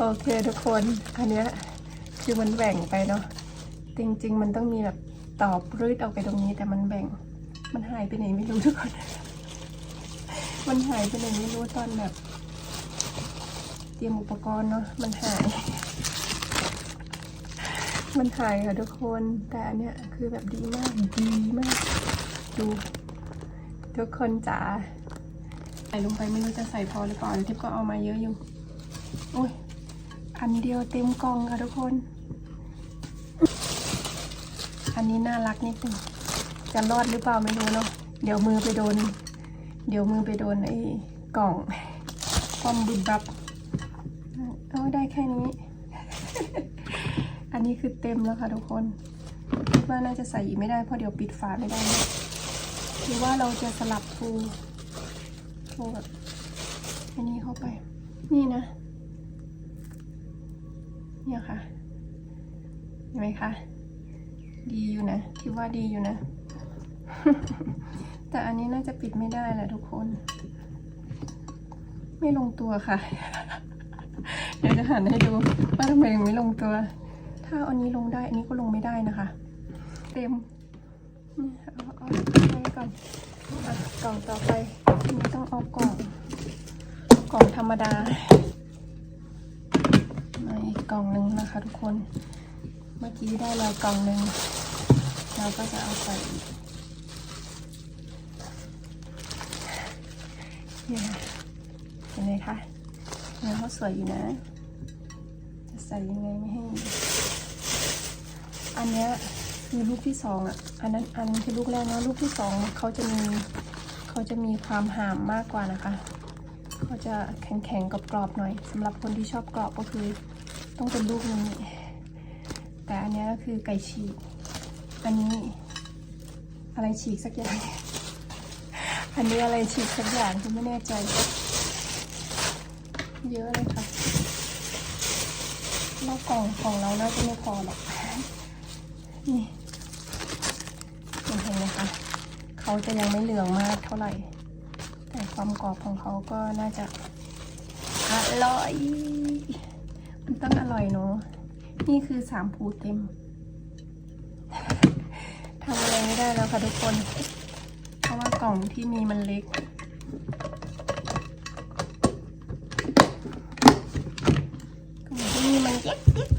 โอเคทุกคนอันเนี้ยคือมันแหว่งไปเนาะจริง ๆ มันต้องมีแบบตอบรืดออกไปตรงนี้แต่มันแบ่ง มันหายไปไหนไม่รู้ทุกคน มันหายไปไหนไม่รู้ตอนแบบ เตรียมอุปกรณ์เนาะมันหาย มันหายค่ะทุกคนแต่อันเนี้ยคือแบบดีมากดีมาก ดู ทุกคนจ๋าใส่ลงไปไม่รู้จะใส่พอหรือเปล่าทิพย์ก็เอามาเยอะอยู่โอ้ย อันเดียวเต็มกล่องค่ะทุกคน อันนี้น่ารักนิดนึงจะรอดหรือเปล่าไม่รู้เนาะ เดี๋ยวมือไปโดน เดี๋ยวมือไปโดนไอ้กล่องความบุบบับเอาได้แค่นี้ อันนี้คือเต็มแล้วค่ะทุกคน คิดว่าน่าจะใส่อีกไม่ได้เพราะเดี๋ยวปิดฝาไม่ได้หรือว่าเราจะสลับฟูฟูแบบอันนี้เข้าไป นี่นะ เนี่ยค่ะเห็นไหมคะดีอยู่นะคิดว่าดีอยู่นะ แต่อันนี้น่าจะปิดไม่ได้แหละทุกคน ไม่ลงตัวค่ะ เดี๋ยวจะหันให้ดูว่าทำไมยังไม่ลงตัว ถ้าอันนี้ลงได้ อันนี้ก็ลงไม่ได้นะคะ เต็มนี่เอาเอาเอาไว้ก่อนอะกล่องต่อไปอันนี้ต้องเอากล่องกล่องธรรมดามาอีกกล่องห นะคะทุกคน เมื่อกี้ได้แล้วกล่องหนึ่งเราก็จะเอาใส่อีกเนี่ยเห็นไหมคะเนื้อเขาสวยอยู่นะ จะใส่ยังไงไม่ให้ อันเนี้ยคือลูกที่สองอะ อันนั้นอันนี้คือลูกแรกเนาะลูกที่สองเขาจะมีเขาจะมีความหามมากกว่านะคะ เขาจะแข็งๆกรอบๆหน่อยสำหรับคนที่ชอบกรอบก็คือ ต้องเป็นลูกนี้ แต่อันนี้ก็คือไก่ฉีก อันนี้อะไรฉีกสักอย่าง อันนี้อะไรฉีกสักอย่างคือไม่แน่ใจ เยอะเลยค่ะรอบกล่องของเราน่าจะไม่พอหรอก นี่เห็นไหมคะ เขาจะยังไม่เหลืองมากเท่าไหร่ แต่ความกรอบของเขาก็น่าจะอร่อย มันต้องอร่อย เนาะนี่คือสามภูเต็มทำอะไรไม่ได้แล้วค่ะทุกคน เพราะว่ากล่องที่มีมันเล็ก กล่องที่มีมันเล็กเล็ก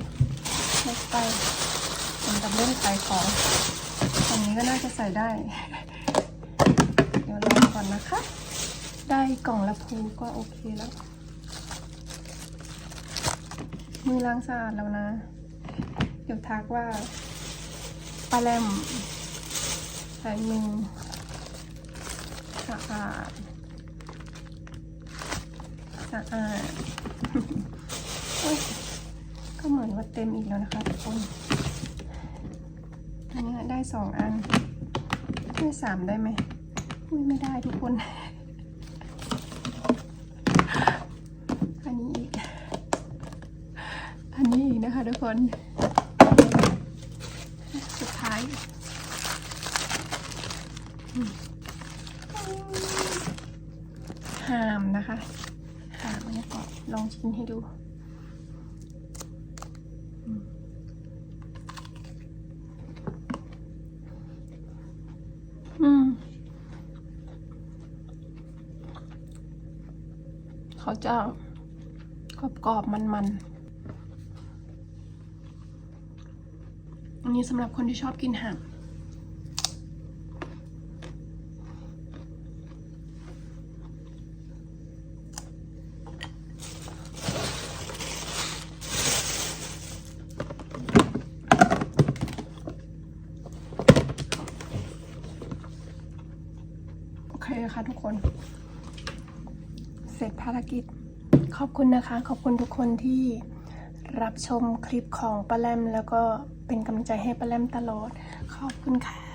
เล็กไปสำหรับเล่นขายของกล่องนี้ก็น่าจะใส่ได้ เดี๋ยวรองก่อนนะคะ ได้กล่องละภูก็โอเคแล้ว มือล้างสะอาดแล้วนะ เดี๋ยวทักว่าปลาแรมใส่มือสะอาด สะอาดก็เหมือนว่าเต็มอีกแล้วนะคะทุกคน อันนี้ได้สองอัน ได้สามได้ไหม ไม่ได้ทุกคนนี้อีก อั นะคะทุกคน สุดท้ายหามนะคะหามอันนี้ก่อนลองชิมให้ดูอืมเขาจะกรอบๆมันๆ อันนี้สำหรับคนที่ชอบกินห่างโอเคค่ะทุกคน เสร็จภารกิจ ขอบคุณนะคะ ขอบคุณทุกคนที่ รับชมคลิปของป้าแรมแล้วก็เป็นกำลังใจให้ป้าแรมตลอด ขอบคุณค่ะ